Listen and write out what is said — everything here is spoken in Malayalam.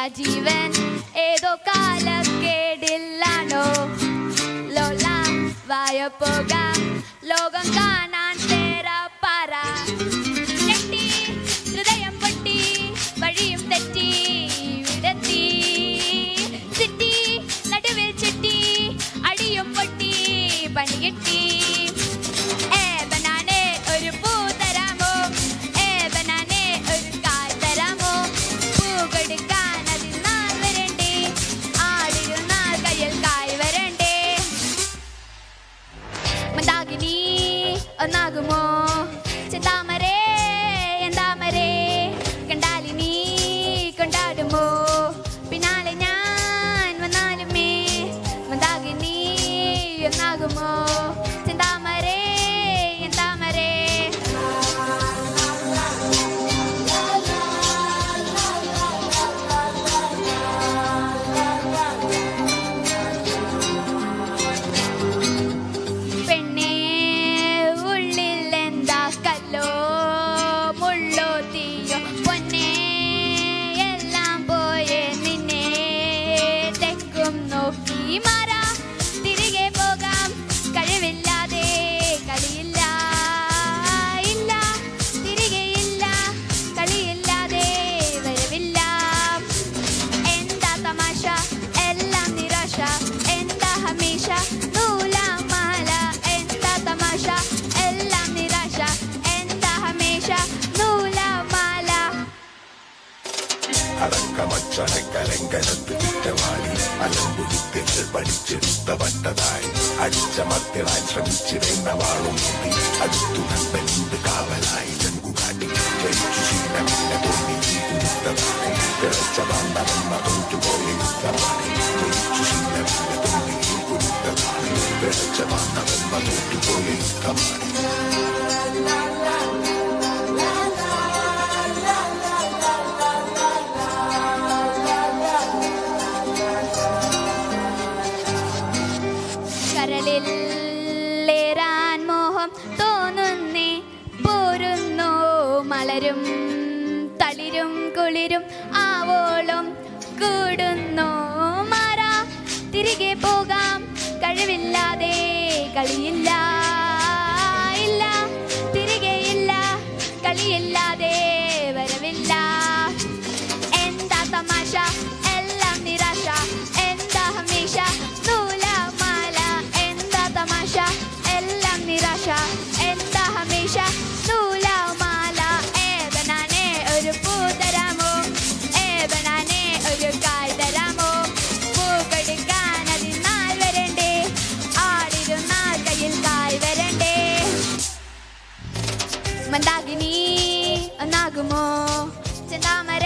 ലോല ജീവൻ? ഏതോ കാലക്കേടില്ലാണോ ലോല വായ പോക. ലോകം കാണാൻ തേരാ പറ. തെറ്റി ഹൃദയം പൊട്ടി വഴിയും തെറ്റി ഇവിടെത്തി സിറ്റി നടുവിൽ ഒന്നാകുമോ? ചെന്താമരേ എന്താമരേ? കണ്ടാലി നീ കൊണ്ടാടുമോ? പിന്നാലെ ഞാൻ വന്നാലുമേ മന്ദാകിനി ഒന്നാകുമോ? അടക്കമച്ചടക്കലങ്കരത്ത് കുറ്റവാളി അലമ്പുവിദ്യകൾ പഠിച്ചെടുത്ത പട്ടതായി അടിച്ചമർത്തിടാൻ ശ്രമിച്ചിരുന്ന വാളും അടുത്തു കണ്ടെന്ത് കാവലായി. ചെങ്കുകാട്ടി ജയിച്ചു ശീലമില്ല തോന്നി കുത്തതാണ് പിഴച്ച ബാന്ധവന്ന തോറ്റുപോലെ യുദ്ധമാണ്. ജയിച്ചു ശീലമില്ല തോറ്റുപോലെ യുദ്ധമാണ്. കടലിൽ മോഹം തോന്നുന്നേ പോരുന്നു. മലരും തളിരും കുളിരും ആവോളം കൂടുന്നു. മാറ തിരികെ പോകാം. കഴിവില്ലാതെ കളിയില്ല. ഇല്ല തിരികെയില്ല കളിയില്ല. More on, 见到没？